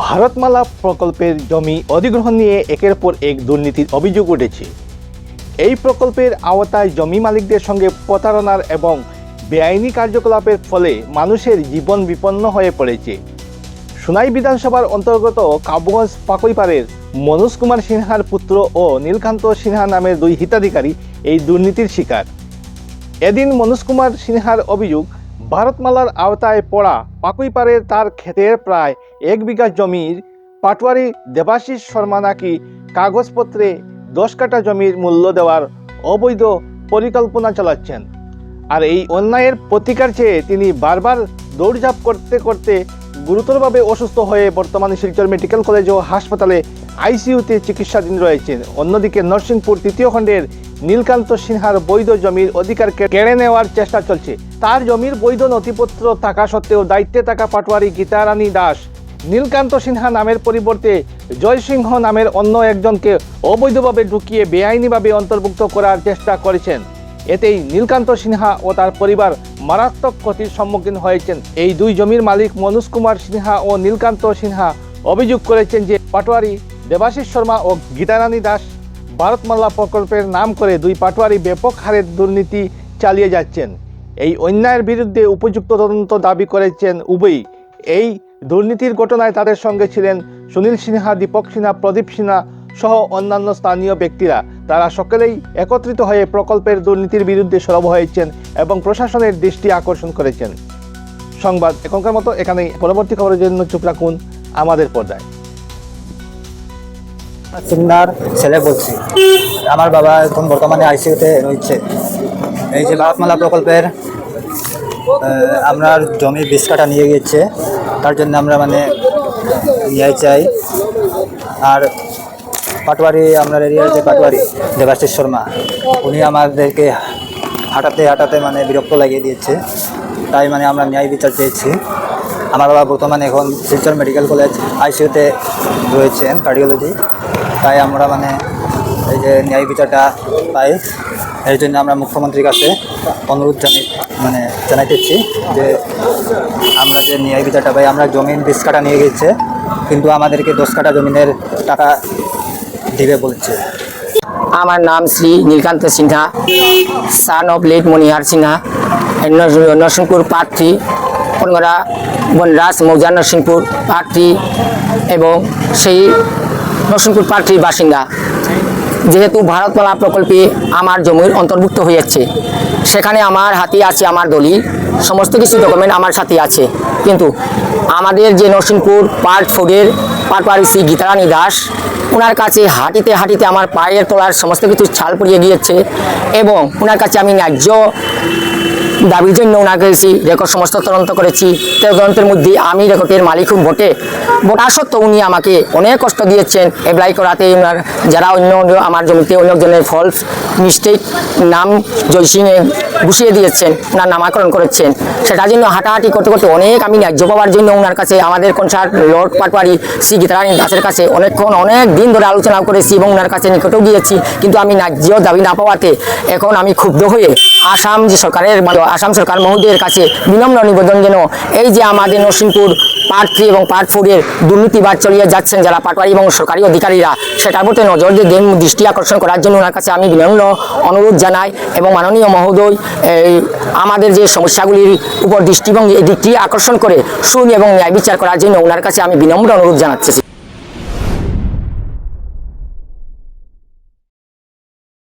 ভারতমালা প্রকল্পের জমি অধিগ্রহণ নিয়ে একের পর এক দুর্নীতির অভিযোগ উঠেছে। এই প্রকল্পের আওতায় জমি মালিকদের সঙ্গে প্রতারণার এবং বেআইনি কার্যকলাপের ফলে মানুষের জীবন বিপন্ন হয়ে পড়েছে। সুনাই বিধানসভার অন্তর্গত কাবুগঞ্জ পাকইপাড়ের মনোজ কুমার সিনহার পুত্র ও নীলকান্ত সিনহা নামের দুই হিতাধিকারী এই দুর্নীতির শিকার। এদিন মনোজ কুমার সিনহার অভিযোগ, ভারতমালার আওতায় পড়া পাকুইপাড়ের তার ক্ষেতের প্রায় এক বিঘা জমির পাটওয়ারি দেবাশিস শর্মা নাকি কাগজপত্রে দশ কাটা জমির মূল্য দেওয়ার অবৈধ পরিকল্পনা চালাচ্ছেন। আর এই অন্যায়ের প্রতিকার চেয়ে তিনি বারবার দৌড়ঝাঁপ করতে করতে গুরুতরভাবে অসুস্থ হয়ে বর্তমানে শিলচর মেডিকেল কলেজ ও হাসপাতালে আইসিইউতে চিকিৎসাধীন রয়েছেন। অন্যদিকে নরসিংপুর তৃতীয় খণ্ডের নীলকান্ত সিনহার বৈধ জমির অধিকার কে- কেড়ে নেওয়ার চেষ্টা চলছে। তার জমির বৈধ নথিপত্র থাকা সত্ত্বেও দায়িত্বে থাকা পাটোয়ারি গীতারানী দাস নীলকান্ত সিনহা নামের পরিবর্তে জয়সিংহ নামের অন্য একজনকে অবৈধভাবে ঢুকিয়ে বেআইনিভাবে অন্তর্ভুক্ত করার চেষ্টা করেছেন। এতেই নীলকান্ত সিনহা ও তার পরিবার মারাত্মক ক্ষতির সম্মুখীন হয়েছেন। এই দুই জমির মালিক মনোজ কুমার সিনহা ও নীলকান্ত সিনহা অভিযোগ করেছেন যে পাটোয়ারি দেবাশিস শর্মা ও গীতারানী দাস ভারতমাল্লা প্রকল্পের নাম করে দুই পাটোয়ারি ব্যাপক হারে দুর্নীতি চালিয়ে যাচ্ছেন। এই অন্যায়ের বিরুদ্ধে উপযুক্ত তদন্ত দাবি করেছেন উভয়ই। এই দুর্নীতির ঘটনায় তাদের সঙ্গে ছিলেন সুনীল সিনহা, দীপক সিনহা, প্রদীপ সিনহা সহ অন্যান্য স্থানীয় ব্যক্তিরা। তারা সকলেই একত্রিত হয়ে প্রকল্পের দুর্নীতির বিরুদ্ধে সরব হয়েছেন এবং প্রশাসনের দৃষ্টি আকর্ষণ করেছেন। সংবাদ এখনকার মতো, এখানেই। পরবর্তী খবরের জন্য চুপ রাখুন আমাদের পর্দায়। সিন্নার ছেলে বলছি। আমার বাবা এখন বর্তমানে আইসিইউতে রয়েছে। এই যে ভারতমালা প্রকল্পের আমরা জমি বিশ কাটা নিয়ে গিয়েছে। তার জন্য আমরা মানে ইয়ে চাই আর পাটওয়ারি আপনার এরিয়ার যে পাটওয়ারি। দেবাশিস শর্মা। উনি আমাদেরকে হাঁটাতে হাঁটাতে মানে বিরক্ত লাগিয়ে দিয়েছে। তাই মানে আমরা ন্যায় বিচার চেয়েছি। আমার বাবা বর্তমানে এখন শিলচর মেডিকেল কলেজ, আইসিইউতে রয়েছেন কার্ডিওলজি। তাই আমরা মানে এই যে ন্যায় বিচারটা পাই। এর জন্য আমরা মুখ্যমন্ত্রীর কাছে অনুরোধ জানি মানে জানাইতেছি যে আমরা যে ন্যায় বিচারটা পাই আমরা জমিন বিশ কাটা নিয়ে গেছে, কিন্তু আমাদেরকে দশ কাটা জমিনের টাকা দিবে বলছে। আমার নাম Shri Nilkanta Sinha son of late Manihar Sinha নর- নরসিংপুর প্রার্থী পনগড়া বনরাজ মৌজা নরসিংপুর প্রার্থী এবং সেই নরসিংপুর প্রার্থীর বাসিন্দা। যেহেতু ভারতমালা প্রকল্পে আমার জমির অন্তর্ভুক্ত হয়েছে সেখানে আমার হাতে আছে, আমার দলিল সমস্ত কিছু ডকুমেন্ট আমার সাথে আছে। কিন্তু আমাদের যে নরসিংপুর পার্ট ফোরের পারপারিসি গীতারানী দাস ওনার কাছে হাঁটিতে হাঁটিতে আমার পায়ের তোলার সমস্ত কিছু ছাল পড়িয়ে গিয়েছে এবং ওনার কাছে আমি ন্যায্য দাবির জন্য ওনাকে রেকর্ড সমস্ত তদন্ত করেছি। তদন্তের মধ্যে আমি রেকর্ডের মালিক বটে। বটা সত্ত্বেও উনি আমাকে অনেক কষ্ট দিয়েছেন অ্যাপ্লাই করাতে। ওনার যারা অন্য আমার জমিতে অন্যজনের ফলস মিস্টেক নাম জয়সিংয়ে বসিয়ে দিয়েছেন ওনার নামাকরণ করেছেন। সেটার জন্য হাঁটাহাঁটি করতে করতে অনেক আমি ন্যায্য পাওয়ার জন্য ওনার কাছে, আমাদের কনসার্ট লর্ড পাটপাড়ি শ্রী গীতারানী দাসের কাছে অনেকক্ষণ, অনেক দিন ধরে আলোচনা করেছি এবং ওনার কাছে নিকটেও গিয়েছি। কিন্তু আমি ন্যায্য দাবি না পাওয়াতে এখন আমি ক্ষুব্ধ হয়ে আসাম যে সরকারের আসাম সরকার মহোদয়ের কাছে বিনম্র নিবেদন যেন এই যে আমাদের নরসিংপুর পার্ট থ্রি এবং পার্ট ফোরের দুর্নীতিবাদ চলিয়ে যাচ্ছেন যারা পাটওয়ারি এবং সরকারি অধিকারীরা, সেটার প্রতি নজর দিয়ে দৃষ্টি আকর্ষণ করার জন্য ওনার কাছে আমি বিনম্র অনুরোধ জানাই এবং মাননীয় মহোদয়, এই আমাদের যে সমস্যাগুলির উপর দৃষ্টিভঙ্গি, এই দিকটি আকর্ষণ করে সুন এবং ন্যায় বিচার করার জন্য ওনার কাছে আমি বিনম্র অনুরোধ জানাচ্ছি।